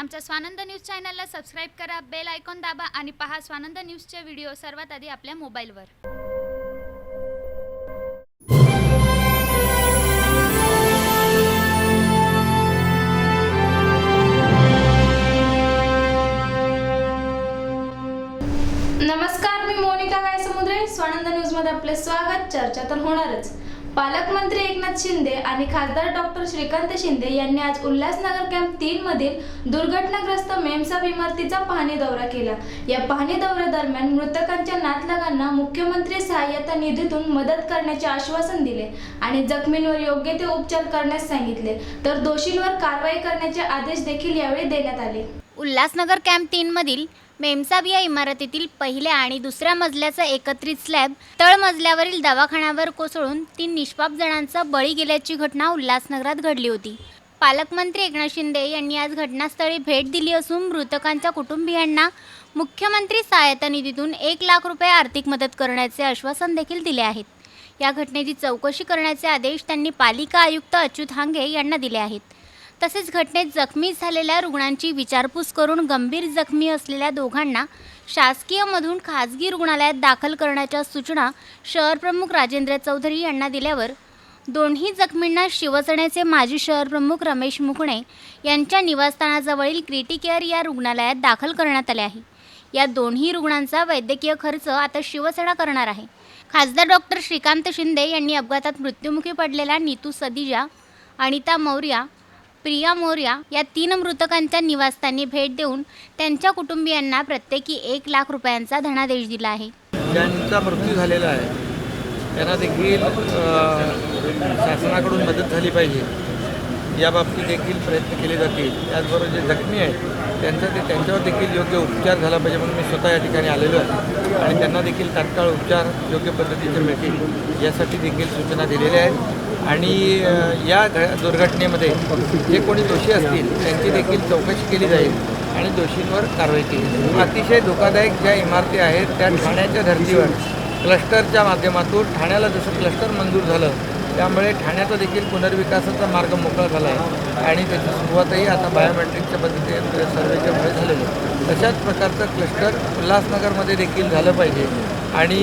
आमच्या स्वानंद न्यूज चॅनलला सबस्क्राईब करा बेल आयकॉन दाबा आणि पहा स्वानंद न्यूजचे व्हिडिओ सर्वात आधी आपल्या मोबाईलवर. नमस्कार मी मोनिका गायसमुद्रे. स्वानंद न्यूजमध्ये आपले स्वागत. चर्चा तर होणारच. पालकमंत्री एकनाथ शिंदे आणि खासदार डॉक्टर श्रीकांत शिंदे यांनी आज उल्हासनगर कॅम्प तीन मधील दुर्घटनाग्रस्त मेमसाब इमारतीचा पाहणी दौरा केला. या पाहणी दौऱ्यादरम्यान मृतकांच्या नातलगांना मुख्यमंत्री सहाय्यता निधीतून मदत करण्याचे आश्वासन दिले आणि जखमींवर योग्य ते उपचार करण्यास सांगितले. तर दोषींवर कारवाई करण्याचे आदेश देखील यावेळी देण्यात आले. उल्हासनगर कॅम्प तीनमधील मेमसाब या इमारतीतील पहिल्या आणि दुसऱ्या मजल्याचा एकत्रित स्लॅब तळमजल्यावरील दवाखान्यावर कोसळून तीन निष्पाप जणांचा बळी गेल्याची घटना उल्हासनगरात घडली होती. पालकमंत्री एकनाथ शिंदे यांनी आज घटनास्थळी भेट दिली असून मृतकांच्या कुटुंबियांना मुख्यमंत्री सहायता निधीतून एक लाख रुपये आर्थिक मदत करण्याचे आश्वासन देखील दिले आहेत. या घटनेची चौकशी करण्याचे आदेश त्यांनी पालिका आयुक्त अच्युत हांगे यांना दिले आहेत. तसेच घटनेत जखमी झालेल्या रुग्णांची विचारपूस करून गंभीर जखमी असलेल्या दोघांना शासकीयमधून खाजगी रुग्णालयात दाखल करण्याच्या सूचना शहर प्रमुख राजेंद्र चौधरी यांना दिल्यावर दोन्ही जखमींना शिवसेनेचे माजी शहर प्रमुख रमेश मुकणे यांच्या निवासस्थानाजवळील क्रिटिकेअर या रुग्णालयात दाखल करण्यात आले आहे. या दोन्ही रुग्णांचा वैद्यकीय खर्च आता शिवसेना करणार आहे. खासदार डॉक्टर श्रीकांत शिंदे यांनी अपघातात मृत्युमुखी पडलेल्या नीतू सदिजा अनिता मौर्या प्रिया मौर्या या तीन मृतकांच्या निवासस्थानी भेट देऊन त्यांच्या कुटुंबियांना प्रत्येकी एक लाख रुपयांचा धनादेश दिला आहे. ज्यांचा मृत्यू झालेला आहे त्यांना देखील शासनाकडून मदत झाली पाहिजे. याबाबतीत देखील प्रयत्न केले जातील. त्याचबरोबर जे जखमी आहेत त्यांचा ते त्यांच्यावर देखील योग्य उपचार झाला पाहिजे म्हणून मी स्वतः या ठिकाणी आलेलो आहे. आणि त्यांना देखील तात्काळ उपचार योग्य पद्धतीचे मिळतील यासाठी देखील सूचना दिलेल्या आहेत. आणि या घ दुर्घटनेमध्ये जे कोणी दोषी असतील त्यांची देखील चौकशी केली जाईल आणि दोषींवर कारवाई केली जाईल. अतिशय धोकादायक ज्या इमारती आहेत त्या ठाण्याच्या धर्तीवर क्लस्टरच्या माध्यमातून ठाण्याला जसं क्लस्टर मंजूर झालं त्यामुळे ठाण्याचा देखील पुनर्विकासाचा मार्ग मोकळा झाला आहे आणि त्याची सुरुवातही आता बायोमेट्रिकच्या पद्धतीने म्हणजे सर्वेच्यामुळे झालेली आहे. तशाच प्रकारचं क्लस्टर उल्हासनगरमध्ये देखील झालं पाहिजे आणि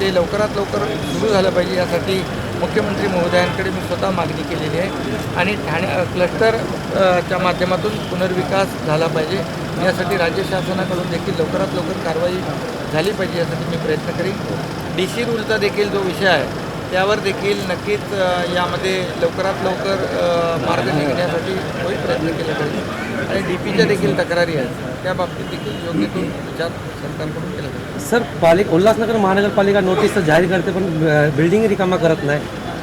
ते लवकरात लवकर सुरू झालं पाहिजे यासाठी मुख्यमंत्री महोदयांकडे मी स्वतः मागणी केलेली आहे. आणि ठाणे क्लस्टर च्या माध्यमातून पुनर्विकास झाला पाहिजे. यासाठी राज्य शासनाकडून देखील लवकरात लवकर कारवाई झाली पाहिजे यासाठी मी प्रयत्न करीन. डी सी रूलचा देखील जो विषय आहे त्यावर देखील नक्कीच यामध्ये लवकरात लवकर मार्ग निघण्यासाठी तोही प्रयत्न केला पाहिजे. आणि डी पीच्या देखील तक्रारी आहेत. त्या बाबतीत देखील योग्य तो विचार सरकारकडून केला सर पालिक उल्हासनगर महानगरपालिका नोटीस तर जारी करते पण बिल्डिंग रिकामा करत नाही.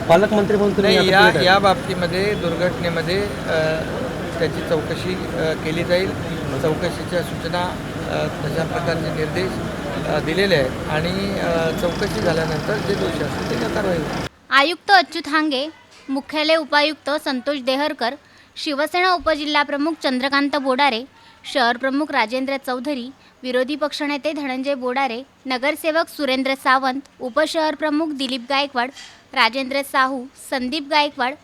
पालकमंत्री म्हणून तुम्ही नाही आता या या बाबतीमध्ये दुर्घटनेमध्ये अ, त्याची चौकशी अ, केली जाईल. चौकशीच्या सूचना अ, तशा प्रकारचे निर्देश अ, दिलेले आहेत. आणि अ, चौकशी झाल्यानंतर जे दोषी असतील त्याच्या कारवाई होईल. आयुक्त अच्युत हांगे मुख्यालय उपायुक्त संतोष देहरकर शिवसेना उपजिल्हाप्रमुख चंद्रकांत बोडारे शहर प्रमुख राजेंद्र चौधरी विरोधी पक्षनेते धनंजय बोडारे नगरसेवक सुरेंद्र सावंत उपशहर प्रमुख दिलीप गायकवाड राजेंद्र साहू संदीप गायकवाड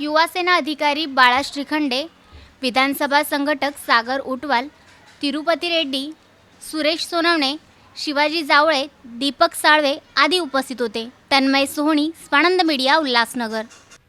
युवासेना अधिकारी बाळा श्रीखंडे विधानसभा संघटक सागर उटवाल तिरुपती रेड्डी सुरेश सोनवणे शिवाजी जावळे दीपक साळवे आदी उपस्थित होते. तन्मय सोहणी स्वानंद मीडिया उल्हासनगर.